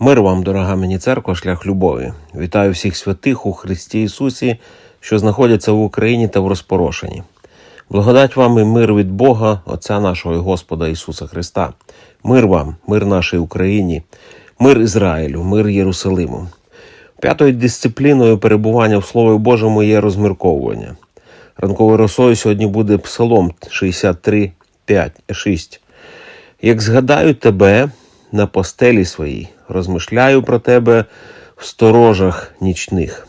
Мир вам, дорога мені церква, шлях любові. Вітаю всіх святих у Христі Ісусі, що знаходяться в Україні та в розпорошенні. Благодать вам і мир від Бога, Отця нашого і Господа Ісуса Христа. Мир вам, мир нашій Україні, мир Ізраїлю, мир Єрусалиму. П'ятою дисципліною перебування в Слові Божому є розмірковування. Ранковою росою сьогодні буде Псалом 63, 5, 6. Як згадаю тебе на постелі своїй, розмишляю про тебе в сторожах нічних.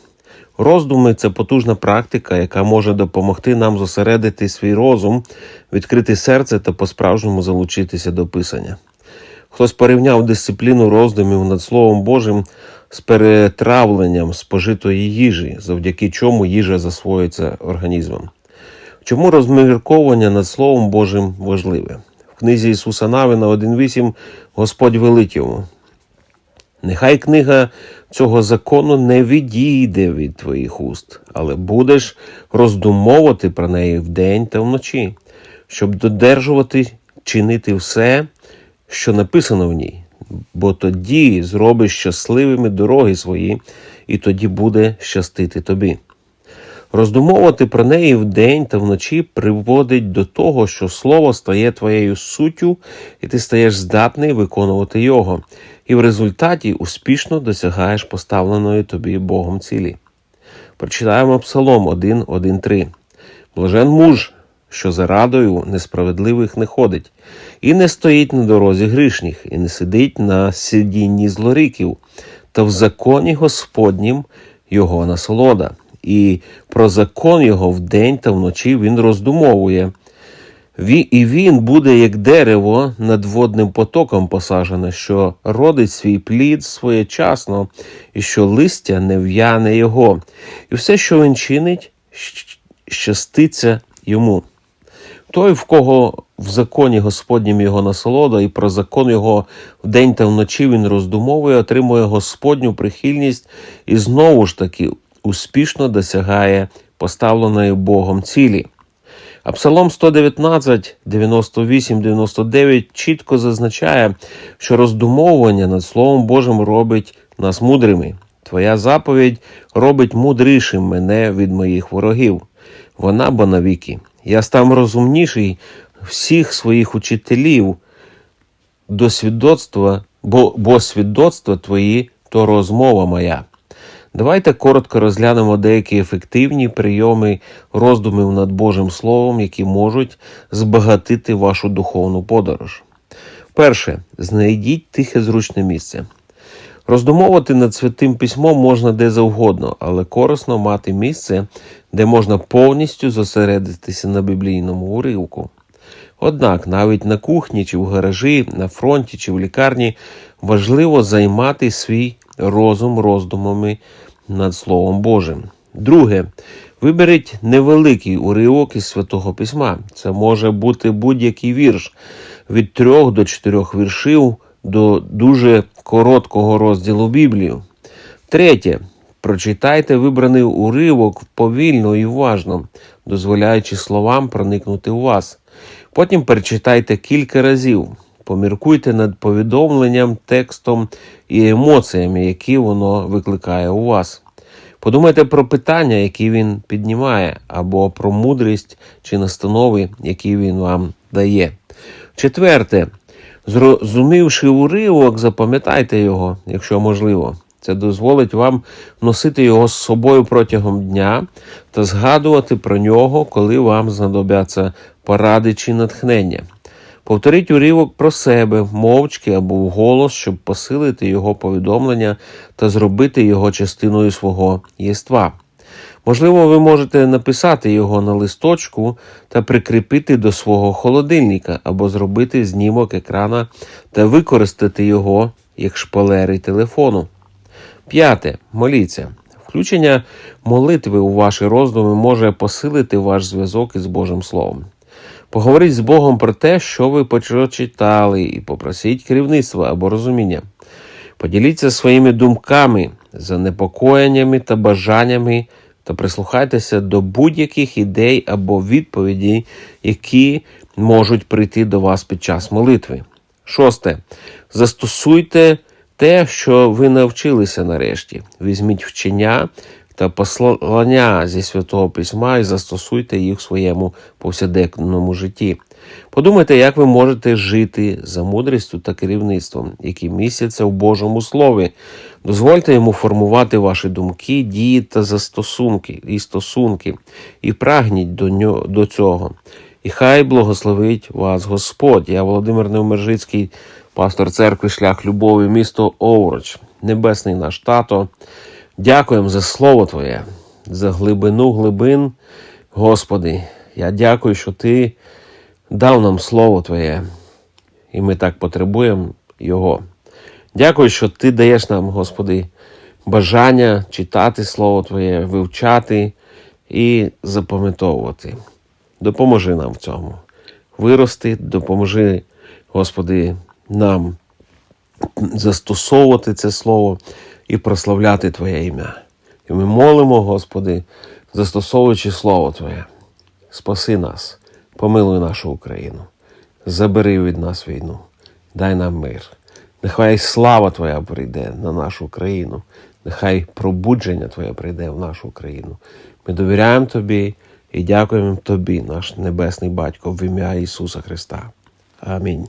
Роздуми це потужна практика, яка може допомогти нам зосередити свій розум, відкрити серце та по-справжньому залучитися до писання. Хтось порівняв дисципліну роздумів над Словом Божим з перетравленням спожитої їжі, завдяки чому їжа засвоюється організмом. Чому розмірковування над Словом Божим важливе? В книзі Ісуса Навина 1.8 Господь велить йому. Нехай книга цього закону не відійде від твоїх уст, але будеш роздумовувати про неї вдень та вночі, щоб додержувати чинити все, що написано в ній, бо тоді зробиш щасливими дороги свої, і тоді буде щастити тобі. Роздумовувати про неї вдень та вночі приводить до того, що слово стає твоєю суттю, і ти стаєш здатний виконувати його, і в результаті успішно досягаєш поставленої тобі Богом цілі. Прочитаємо Псалом 1, 1, 3. Блажен муж, що за радою несправедливих не ходить, і не стоїть на дорозі грішніх, і не сидить на сидінні злориків, та в законі Господнім його насолода, і про закон його вдень та вночі він роздумовує. І він буде, як дерево над водним потоком посаджене, що родить свій плід своєчасно, і що листя не в'яне його, і все, що він чинить, щаститься йому. Той, в кого в законі Господнім його насолода, і про закон його вдень та вночі він роздумовує, отримує Господню прихильність і знову ж таки успішно досягає поставленої Богом цілі. А Псалом 119, 98, 99 чітко зазначає, що роздумовування над Словом Божим робить нас мудрими. Твоя заповідь робить мудрішим мене від моїх ворогів. Вона бо навіки. Я став розумніший всіх своїх учителів до свідоцтва, бо, бо свідоцтва твої то розмова моя. Давайте коротко розглянемо деякі ефективні прийоми роздумів над Божим Словом, які можуть збагатити вашу духовну подорож. Перше, знайдіть тихе зручне місце. Роздумовувати над святим письмом можна де завгодно, але корисно мати місце, де можна повністю зосередитися на біблійному уривку. Однак навіть на кухні чи в гаражі, на фронті чи в лікарні важливо займати свій розум роздумами над Словом Божим. Друге, виберіть невеликий уривок із Святого Письма. Це може бути будь-який вірш від трьох до чотирьох віршів до дуже короткого розділу Біблію. Третє. Прочитайте вибраний уривок повільно і уважно, дозволяючи словам проникнути у вас. Потім перечитайте кілька разів. Поміркуйте над повідомленням, текстом і емоціями, які воно викликає у вас. Подумайте про питання, які він піднімає, або про мудрість чи настанови, які він вам дає. Четверте, зрозумівши уривок, запам'ятайте його, якщо можливо. Це дозволить вам носити його з собою протягом дня та згадувати про нього, коли вам знадобляться поради чи натхнення. Повторіть уривок про себе, мовчки або вголос, щоб посилити його повідомлення та зробити його частиною свого єства. Можливо, ви можете написати його на листочку та прикріпити до свого холодильника або зробити знімок екрана та використати його як шпалери телефону. П'яте. Моліться. Включення молитви у ваші роздуми може посилити ваш зв'язок із Божим Словом. Поговоріть з Богом про те, що ви прочитали, і попросіть керівництва або розуміння. Поділіться своїми думками, занепокоєннями та бажаннями, та прислухайтеся до будь-яких ідей або відповідей, які можуть прийти до вас під час молитви. Шосте. Застосуйте те, що ви навчилися нарешті. Візьміть вчення та послання зі святого письма і застосуйте їх в своєму повсякденному житті. Подумайте, як ви можете жити за мудрістю та керівництвом, які містяться в Божому Слові. Дозвольте йому формувати ваші думки, дії та застосунки і стосунки, і прагніть до, нього, до цього. І хай благословить вас Господь. Я Володимир Невмержицький, пастор церкви Шлях Любові, місто Овруч, Небесний наш тато. Дякуємо за слово Твоє, за глибину глибин. Господи, я дякую, що Ти дав нам слово Твоє, і ми так потребуємо Його. Дякую, що Ти даєш нам, Господи, бажання читати Слово Твоє, вивчати і запам'ятовувати. Допоможи нам в цьому. Вирости, допоможи, Господи, нам застосовувати це слово і прославляти Твоє ім'я. І ми молимо, Господи, застосовуючи Слово Твоє. Спаси нас, помилуй нашу Україну, забери від нас війну, дай нам мир. Нехай слава Твоя прийде на нашу країну, нехай пробудження Твоє прийде в нашу країну. Ми довіряємо Тобі і дякуємо Тобі, наш Небесний Батько, в ім'я Ісуса Христа. Амінь.